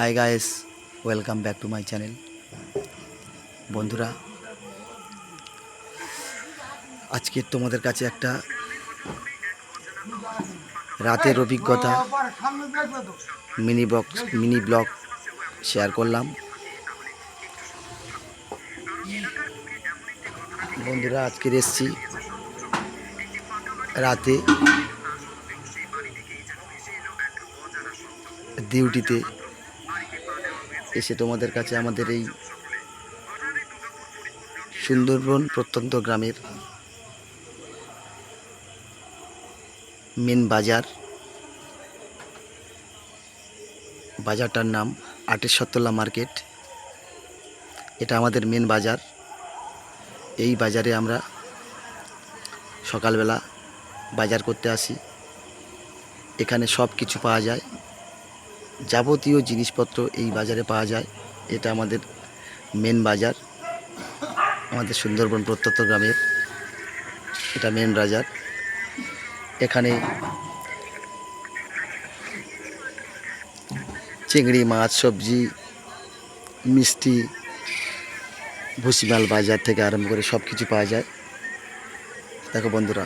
Hi guys welcome back to my channel বন্ধুরা, আজকে তোমাদের কাছে একটা রাতের অভিজ্ঞতা mini box mini vlog share করলাম। বন্ধুরা, আজকে এসছি রাতে ডিউটিতে এসে তোমাদের কাছে আমাদের এই সুন্দরবন প্রত্যন্ত গ্রামের মেন বাজার। বাজারটার নাম আটেশ্বরতলা মার্কেট। এটা আমাদের মেন বাজার। এই বাজারে আমরা সকালবেলা বাজার করতে আসি। এখানে সব কিছু পাওয়া যায়। যাবতীয় জিনিসপত্র এই বাজারে পাওয়া যায়। এটা আমাদের মেন বাজার, আমাদের সুন্দরবন প্রত্যন্ত গ্রামের। এটা মেন বাজার। এখানে চিংড়ি, মাছ, সবজি, মিষ্টি ভুসিমাল বাজার থেকে আরম্ভ করে সব কিছু পাওয়া যায়। দেখো বন্ধুরা,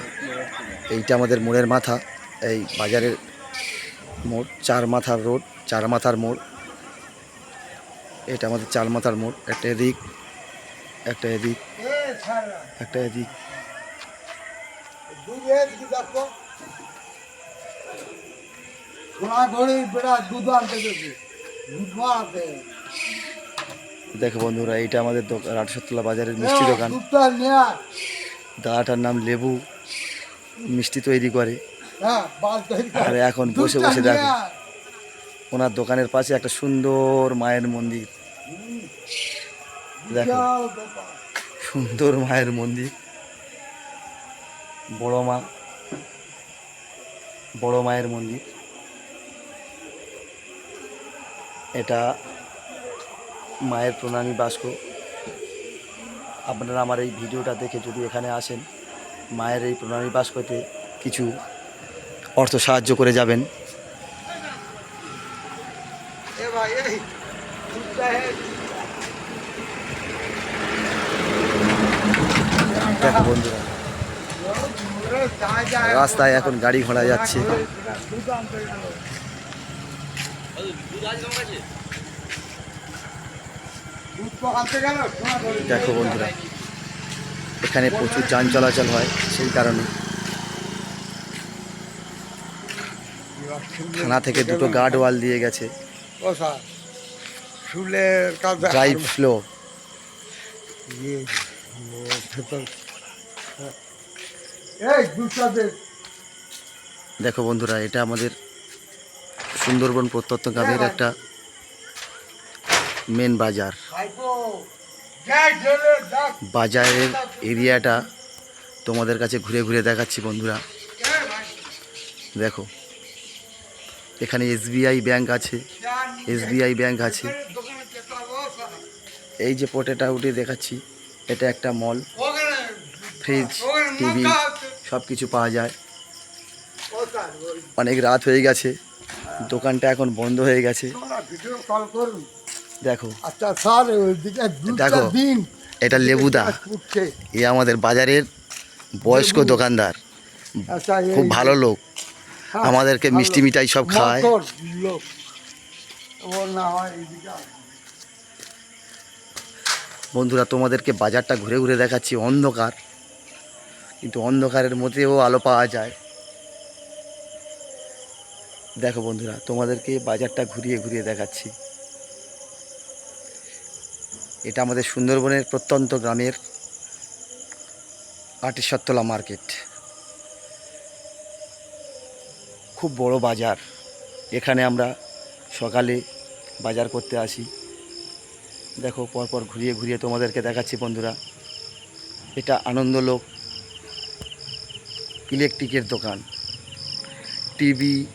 এইটা আমাদের মোড়ের মাথা, এই বাজারের মোড়, চার মাথার রোড। চার মাথার মোড়। এটা আমাদের চার মাথার মোড়। একটা এদিক একটা এদিক একটা এদিক। দেখো বন্ধুরা এইটা আমাদের দোকান আটশোতলা বাজারের মিষ্টি দোকান। দাদাটার নাম লেবু। মিষ্টি তৈরি করে। হ্যাঁ। আর এখন বসে বসে দেখো। ওনার দোকানের পাশে একটা সুন্দর মায়ের মন্দির। দেখো, সুন্দর মায়ের মন্দির। বড় মা, বড় মায়ের মন্দির। এটা মায়ের প্রণামী বাস্ক। আপনারা আমার এই ভিডিওটা দেখে যদি এখানে আসেন, মায়ের এই প্রণামী বাস্কতে কিছু অর্থ সাহায্য করে যাবেন এ ভাই এই দুধটা হে দেখো বন্ধুরা, রাস্তায় এখন গাড়ি ঘোড়া যাচ্ছে। দেখো বন্ধুরা, এখানে প্রচুর যান চলাচল হয় সেই কারণে থানা থেকে দুটো গার্ড ওয়াল দিয়ে গেছে চুলের ড্রাইভ ফ্লো। হ্যাঁ। দেখো বন্ধুরা এটা আমাদের সুন্দরবন প্রত্যন্ত গ্রামের একটা মেন বাজার। বাজারের এরিয়াটা তোমাদের কাছে ঘুরে ঘুরে দেখাচ্ছি বন্ধুরা। ভাই। দেখো এখানে এসবিআই ব্যাংক আছে এসবিআই ব্যাংক আছে। এই যে পোটেটা উঠে দেখাচ্ছি এটা একটা মল ফ্রিজ টিভি সব কিছু পাওয়া যায়। অনেক রাত হয়ে গেছে দোকানটা এখন বন্ধ হয়ে গেছে। দেখো দেখো, এটা লেবুদা। এ আমাদের বাজারের বয়স্ক দোকানদার খুব ভালো লোক। আমাদেরকে মিষ্টি মিঠাই সব খাওয়ায় বন্ধুরা, তোমাদেরকে বাজারটা ঘুরে ঘুরে দেখাচ্ছি, অন্ধকার। কিন্তু অন্ধকারের মধ্যেও আলো পাওয়া যায়। দেখো বন্ধুরা, তোমাদেরকে বাজারটা ঘুরিয়ে ঘুরিয়ে দেখাচ্ছি। এটা আমাদের সুন্দরবনের প্রত্যন্ত গ্রামের আটিশতলা মার্কেট। খুব বড় বাজার। এখানে আমরা সকালে বাজার করতে আসি। দেখো, পরপর ঘুরিয়ে ঘুরিয়ে তোমাদেরকে দেখাচ্ছি বন্ধুরা। এটা আনন্দলোক ইলেকট্রিকের দোকান। টিভি,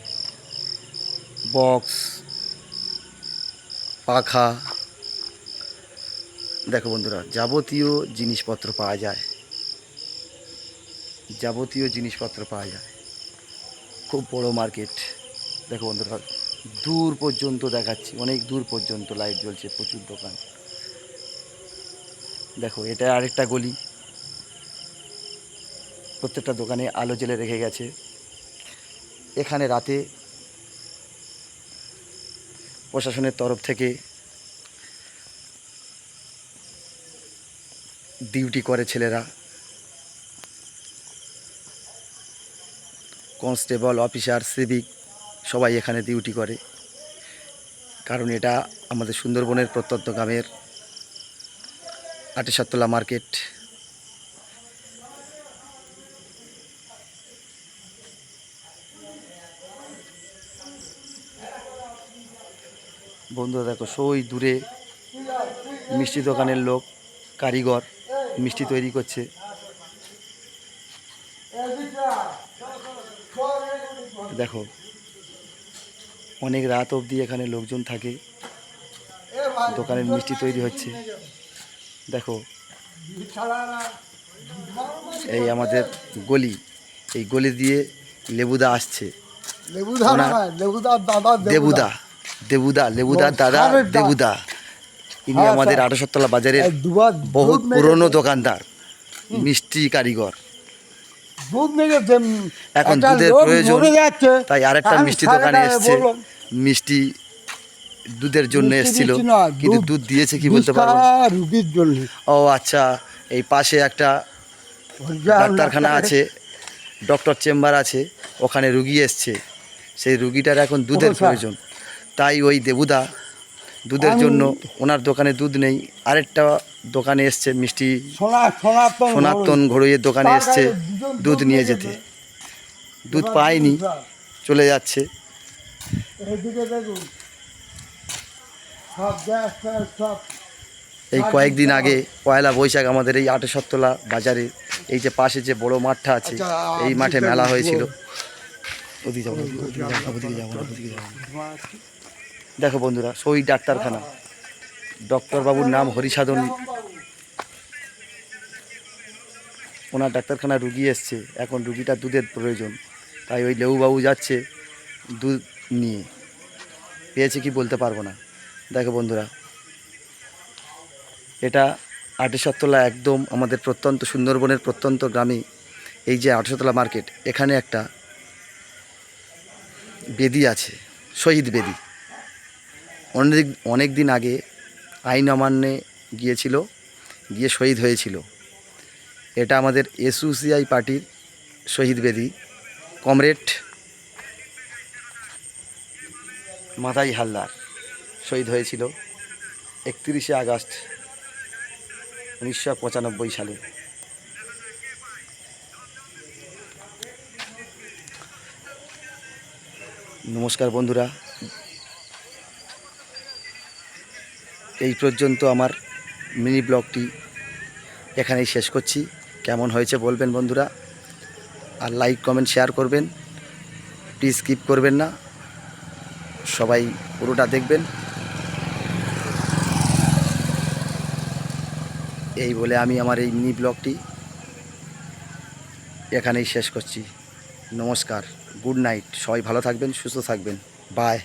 বক্স, পাখা। দেখো বন্ধুরা, যাবতীয় জিনিসপত্র পাওয়া যায়। যাবতীয় জিনিসপত্র পাওয়া যায়। খুব বড় মার্কেট। দেখো বন্ধুরা, দূর পর্যন্ত দেখাচ্ছি, অনেক দূর পর্যন্ত লাইট জ্বলছে, প্রচুর দোকান। দেখো, এটা আরেকটা গলি। প্রত্যেকটা দোকানে আলো জ্বেলে রেখে গেছে। এখানে রাতে প্রশাসনের তরফ থেকে ডিউটি করে ছেলেরা। কনস্টেবল, অফিসার, সিভিক সবাই এখানে ডিউটি করে। কারণ এটা আমাদের সুন্দরবনের প্রত্যন্ত গ্রামের আটিসাতলা মার্কেট। বন্ধুরা দেখো, সই দূরে মিষ্টি দোকানের লোক, কারিগর মিষ্টি তৈরি করছে। দেখো, অনেক রাত অবধি এখানে লোকজন থাকে, দোকানের মিষ্টি তৈরি হচ্ছে। দেখো এই আমাদের গলি এই গলি দিয়ে লেবুদা আসছে। লেবুদা দেবুদা দেবুদা লেবুদার দাদা দেবুদা। ইনি হ্যাঁ, আমাদের। আঠাশতলা বাজারের বহুত দুধ পুরনো দোকানদার মিষ্টি কারিগর। এখন দুধের প্রয়োজন, তাই আরেকটা মিষ্টি দোকানে এসছে মিষ্টি দুধের জন্য এসেছিল। কিন্তু দুধ- দিয়েছে কি বলতে পারব? রুগীর জন্য। ও আচ্ছা এই পাশে একটা ডাক্তারখানা আছে ডক্টর চেম্বার আছে ওখানে রুগী এসছে। সেই রুগীটার এখন দুধের প্রয়োজন। তাই ওই দেবুদা দুধের জন্য ওনার দোকানে দুধ নেই। আরেকটা দোকানে এসছে মিষ্টি সোনা সনাতন সনাতন ঘড়ইয়ের দোকানে এসছে দুধ নিয়ে যেতে। দুধ পায়নি চলে যাচ্ছে এদিকে দেখুন সব গ্যাস ফ্যাস সব এই কয়েকদিন আগে পয়লা বৈশাখ আমাদের এই আটেসত্তলা বাজারে এই যে পাশে যে বড় মাঠটা আছে আচ্ছা, এই মাঠে মেলা হয়েছিল। দেখো বন্ধুরা সই ডাক্তারখানা। ডক্টর বাবুর নাম হরিসাধন। ওনার ডাক্তারখানায় রুগী এসছে এখন রুগীটা দুধের প্রয়োজন। তাই ওই লেবুবাবু যাচ্ছে দুধ নিয়ে। পেয়েছে কি বলতে পারব না। দেখো বন্ধুরা, এটা আটেশতলা একদম আমাদের প্রত্যন্ত সুন্দরবনের প্রত্যন্ত গ্রামে, এই যে আটেশতলা মার্কেট, এখানে একটা বেদি আছে, শহীদ বেদি। অনেক অনেক দিন আগে আইন অমান্যে গিয়েছিল, গিয়ে শহীদ হয়েছিল। এটা আমাদের এসইউসিআই পার্টির শহীদ বেদি। কমরেড মাদাই হালদার। শহীদ হয়েছিল একত্রিশে আগস্ট উনিশশো পঁচানব্বই সালে। নমস্কার বন্ধুরা। এই পর্যন্ত আমার মিনি ব্লগটি এখানেই শেষ করছি। কেমন হয়েছে বলবেন বন্ধুরা? আর লাইক, কমেন্ট, শেয়ার করবেন। প্লিজ স্কিপ করবেন না। সবাই পুরোটা দেখবেন। এই বলে আমি আমার এই মিনি ব্লগটি এখানেই শেষ করছি। নমস্কার, গুড নাইট, সবাই ভালো থাকবেন, সুস্থ থাকবেন। বাই।